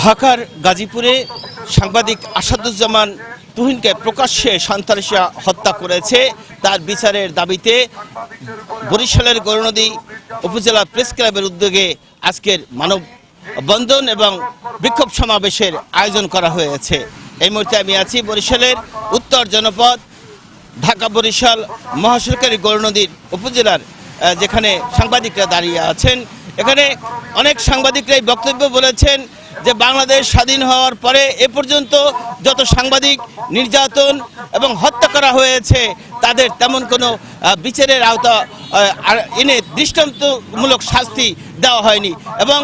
ঢাকার গাজীপুরে সাংবাদিক আসাদুজ্জামান তুহিনকে প্রকাশ্যে সন্ত্রাসীরা হত্যা করেছে। তার বিচারের দাবিতে বরিশালের গৌরনদী উপজেলা প্রেস ক্লাবের উদ্যোগে আজকের মানব বন্ধন এবং বিক্ষোভ সমাবেশের আয়োজন করা হয়েছে। এই মুহূর্তে আমি আছি বরিশালের উত্তর জনপদ, ঢাকা বরিশাল মহাসরকারি গৌরনদীর উপজেলার যেখানে সাংবাদিকরা দাঁড়িয়ে আছেন। এখানে অনেক সাংবাদিকরাই বক্তব্য বলেছেন যে বাংলাদেশ স্বাধীন হওয়ার পরে এ পর্যন্ত যত সাংবাদিক নির্যাতন এবং হত্যা করা হয়েছে, তাদের তেমন কোনো বিচারের আওতা এনে দৃষ্টান্তমূলক শাস্তি দেওয়া হয়নি। এবং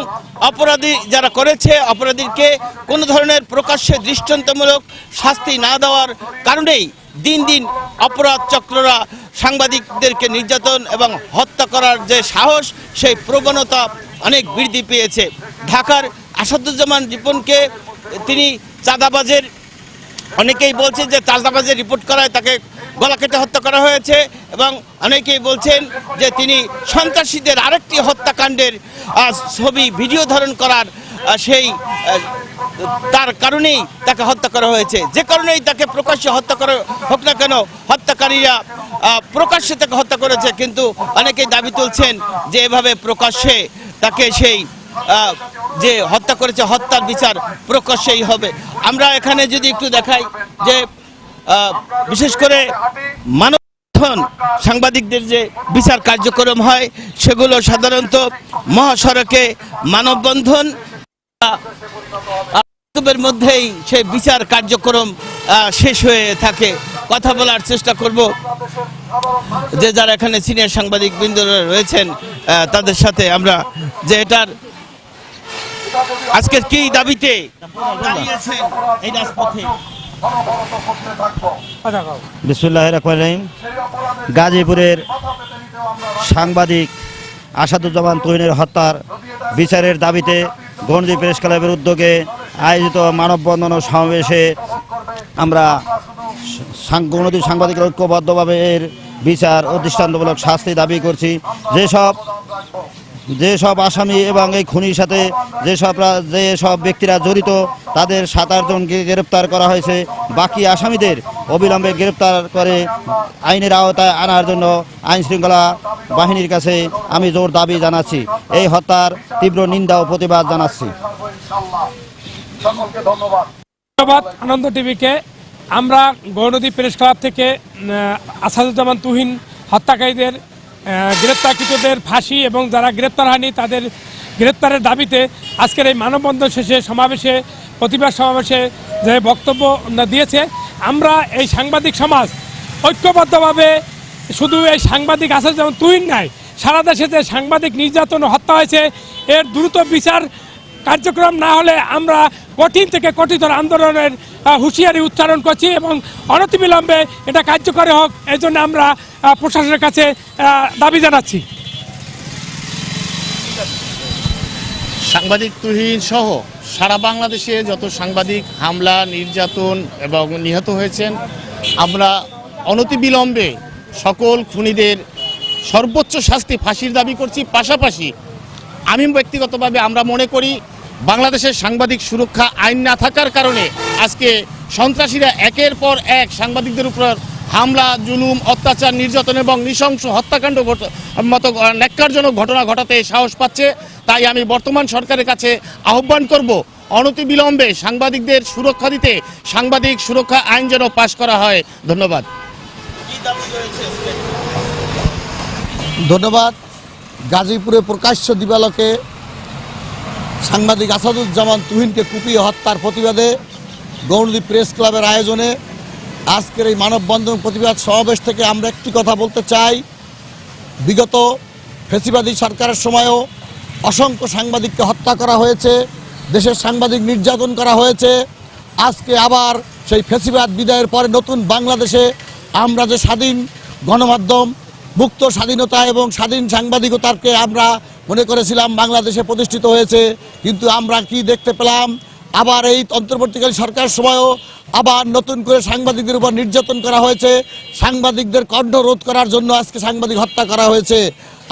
অপরাধী যারা করেছে, অপরাধীকে কোনো ধরনের প্রকাশ্যে দৃষ্টান্তমূলক শাস্তি না দেওয়ার কারণেই দিন দিন অপরাধ চক্ররা সাংবাদিকদেরকে নির্যাতন এবং হত্যা করার যে সাহস, সেই প্রবণতা অনেক বৃদ্ধি পেয়েছে। ঢাকার আসাদুজ্জামান রিপনকে তিনি চাঁদাবাজের, অনেকেই বলছেন যে চাঁদাবাজের রিপোর্ট করায় তাকে গলা কেটে হত্যা করা হয়েছে এবং অনেকেই বলছেন যে তিনি সন্ত্রাসীদের আরেকটি হত্যাকাণ্ডের ছবি, ভিডিও ধারণ করার সেই তার কারণেই তাকে হত্যা করা হয়েছে। যে কারণেই তাকে প্রকাশ্যে হত্যা করা হোক না কেন, হত্যাকারীরা প্রকাশ্যে তাকে হত্যা করেছে, কিন্তু অনেকেই দাবি তুলছেন যে এভাবে প্রকাশ্যে তাকে সেই যে হত্যা করেছে, হত্যার বিচার প্রকাশ্যেই হবে। আমরা এখানে যদি একটু দেখাই যে বিশেষ করে মানববন্ধন সাংবাদিকদের যে বিচার কার্যক্রম হয়, সেগুলো সাধারণত মহাসড়কে মানববন্ধন বক্তব্যের মধ্যেই সেই বিচার কার্যক্রম শেষ হয়ে থাকে। কথা বলার চেষ্টা করব। যে যারা এখানে সিনিয়র সাংবাদিক বৃন্দরা রয়েছেন তাদের সাথে আমরা যে এটার আজকের কি দাবিতে গাজীপুরের সাংবাদিক আসাদুজ্জামান তৈনের হত্যার বিচারের দাবিতে গণজি প্রেস ক্লাবের উদ্যোগে আয়োজিত মানববন্ধন ও সমাবেশে আমরা সাং- গণজি সাংবাদিকরা ঐক্যবদ্ধভাবে এর বিচার ও দৃষ্টান্তমূলক শাস্তি দাবি করছি। যেসব যেসব আসামি এবং এই খুনির সাথে যেসব যেসব ব্যক্তিরা জড়িত, তাদের সাত আটজনকে গ্রেপ্তার করা হয়েছে। বাকি আসামিদের অবিলম্বে গ্রেপ্তার করে আইনের আওতায় আনার জন্য আইন শৃঙ্খলা বাহিনীর কাছে আমি জোর দাবি জানাচ্ছি। এই হত্যার তীব্র নিন্দা ও প্রতিবাদ জানাচ্ছি। ধন্যবাদ। আনন্দ টিভিকে। আমরা গৌরনদী প্রেস ক্লাব থেকে আসাদুজ্জামান তুহিন হত্যাকারীদের গ্রেপ্তারকৃতদের ফাঁসি এবং যারা গ্রেপ্তার হয়নি তাদের গ্রেপ্তারের দাবিতে আজকের এই মানববন্ধন শেষে সমাবেশে, প্রতিবাদ সমাবেশে যে বক্তব্য দিয়েছে, আমরা এই সাংবাদিক সমাজ ঐক্যবদ্ধভাবে শুধু এই সাংবাদিক আসাদুজ্জামান তুহিন নাই, সারা দেশে যে সাংবাদিক নির্যাতন হত্যা হয়েছে, এর দ্রুত বিচার কার্যক্রম না হলে আমরা কঠিন থেকে কঠিনতর আন্দোলনের হুঁশিয়ারি উচ্চারণ করছি এবং অনতিবিলম্বে এটা কার্যকরী হোক, এই জন্য আমরা প্রশাসনের কাছে দাবি জানাচ্ছি। সাংবাদিক তুহিন সহ সারা বাংলাদেশে যত সাংবাদিক, হামলা, নির্যাতন এবং নিহত হয়েছেন, আমরা অনতিবিলম্বে সকল খুনিদের সর্বোচ্চ শাস্তি ফাঁসির দাবি করছি। পাশাপাশি আমি ব্যক্তিগতভাবে আমরা মনে করি বাংলাদেশের সাংবাদিক সুরক্ষা আইন না থাকার কারণে আজকে সন্ত্রাসীরা একের পর এক সাংবাদিকদের উপর হামলা, জুলুম, অত্যাচার, নির্যাতন এবং নৃশংস হত্যাকাণ্ড মতো ন্যাক্কারজনক ঘটনা ঘটাতে সাহস পাচ্ছে। তাই আমি বর্তমান সরকারের কাছে আহ্বান করব, অনতিবিলম্বে সাংবাদিকদের সুরক্ষা দিতে সাংবাদিক সুরক্ষা আইন যেন পাশ করা হয়। ধন্যবাদ। ধন্যবাদ। গাজীপুরে প্রকাশ্য দিবালকে সাংবাদিক আসাদুজ্জামান তুহিনকে কুপিয়ে হত্যার প্রতিবাদে গৌরদী প্রেস ক্লাবের আয়োজনে আজকের এই মানববন্ধন প্রতিবাদ সমাবেশ থেকে আমরা একটি কথা বলতে চাই। বিগত ফেসিবাদী সরকারের সময়ও অসংখ্য সাংবাদিককে হত্যা করা হয়েছে, দেশের সাংবাদিক নির্যাতন করা হয়েছে। আজকে আবার সেই ফেসিবাদ বিদায়ের পরে নতুন বাংলাদেশে আমরা যে স্বাধীন গণমাধ্যম, মুক্ত স্বাধীনতা এবং স্বাধীন সাংবাদিকতাকে আমরা মনে করেছিলাম বাংলাদেশে প্রতিষ্ঠিত হয়েছে, কিন্তু আমরা কি দেখতে পেলাম? আবার এই অন্তর্বর্তীকালীন সরকার সময়ও আবার নতুন করে সাংবাদিকদের উপর নির্যাতন করা হয়েছে। সাংবাদিকদের কণ্ঠ রোধ করার জন্য আজকে সাংবাদিক হত্যা করা হয়েছে।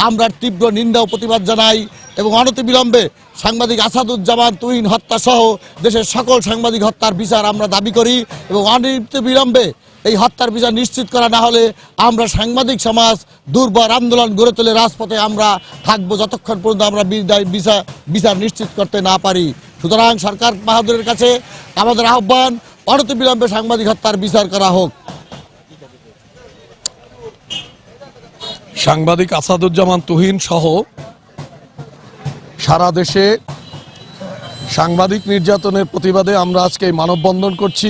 আমরা তীব্র নিন্দা ও প্রতিবাদ জানাই এবং অনতিবিলম্বে সাংবাদিক আসাদুজ্জামান, তুহিন হত্যা সহ দেশের সকল সাংবাদিক হত্যার বিচার আমরা দাবি করি এবং অনির্দিষ্ট বিলম্বে এই হত্যার বিচার নিশ্চিত করা না হলে আমরা সাংবাদিক সমাজ দুর্বার আন্দোলন গড়ে তুলে রাজপথে আমরা থাকব যতক্ষণ পর্যন্ত আমরা বিচার বিচার নিশ্চিত করতে না পারি। সুতরাং সরকার বাহাদুরের কাছে আমাদের আহ্বান, অনতিবিলম্বে সাংবাদিক হত্যার বিচার করা হোক। সাংবাদিক আসাদুজ্জামান তুহিন সহ সারা দেশে সাংবাদিক নির্যাতনের প্রতিবাদে আমরা আজকে মানববন্ধন করছি।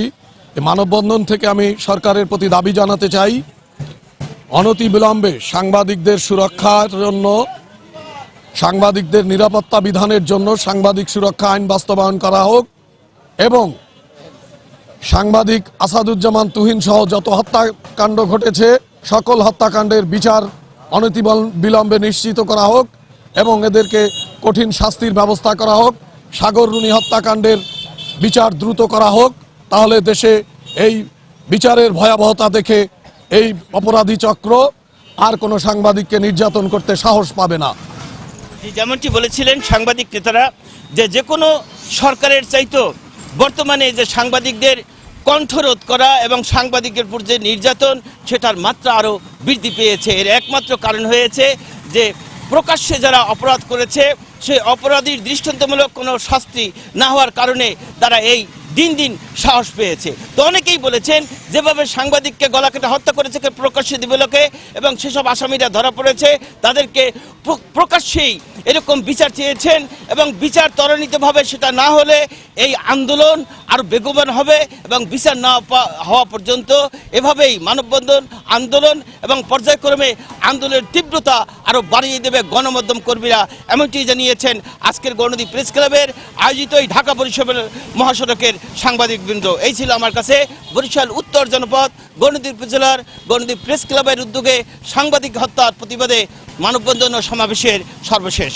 মানববন্ধন থেকে আমি সরকারের প্রতি দাবি জানাতে চাই, অনতি বিলম্বে সাংবাদিকদের সুরক্ষার জন্য, সাংবাদিকদের নিরাপত্তা বিধানের জন্য সাংবাদিক সুরক্ষা আইন বাস্তবায়ন করা হোক এবং সাংবাদিক আসাদুজ্জামান তুহিন সহ যত হত্যাকাণ্ড ঘটেছে, সকল হত্যাকাণ্ডের বিচার অনতি বিলম্বে নিশ্চিত করা হোক এবং এদেরকে কঠিন শাস্তির ব্যবস্থা করা হোক সাগররুনি হত্যাকাণ্ডের বিচার দ্রুত করা হোক। তাহলে দেশে এই বিচারের ভয়াবহতা দেখে এই অপরাধী চক্র আর কোনো সাংবাদিককে নির্যাতন করতে সাহস পাবে না। যেমনটি বলেছিলেন, সাংবাদিক নেতারা যে যে কোনো সরকারের চাইতো বর্তমানে যে সাংবাদিকদের কণ্ঠরোধ করা এবং সাংবাদিকের উপর যে নির্যাতন, সেটার মাত্রা আরও বৃদ্ধি পেয়েছে। এর একমাত্র কারণ হয়েছে যে প্রকাশ্যে যারা অপরাধ করেছে, সেই অপরাধীর দৃষ্টান্তমূলক কোনো শাস্তি না হওয়ার কারণে তারা এই দিন দিন সাহস পেয়েছে। তো অনেকেই বলেছেন, যেভাবে সাংবাদিককে গলা কেটে হত্যা করেছে প্রকাশ্যে দিবলোকে, এবং সেসব আসামিরা ধরা পড়েছে, তাদেরকে প্রকাশ্যেই এরকম বিচার চেয়েছেন, এবং বিচার ত্বরান্বিতভাবে সেটা না হলে এই আন্দোলন আরও বেগবান হবে, এবং বিচার না হওয়া পর্যন্ত এভাবেই মানববন্ধন আন্দোলন এবং পর্যায়ক্রমে আন্দোলনের তীব্রতা আরও বাড়িয়ে দেবে গণমাধ্যম কর্মীরা। এমনটি জানিয়েছেন আজকের গণদী প্রেস ক্লাবের আয়োজিত এই ঢাকা পরিষদের মহাসড়কের সাংবাদিকবৃন্দ। এই ছিল আমার কাছে বরিশাল উত্তর জনপদ, গণদীপ উপজেলার গণদীপ প্রেস ক্লাবের উদ্যোগে সাংবাদিক হত্যার প্রতিবাদে মানববন্ধন ও সমাবেশের সর্বশেষ।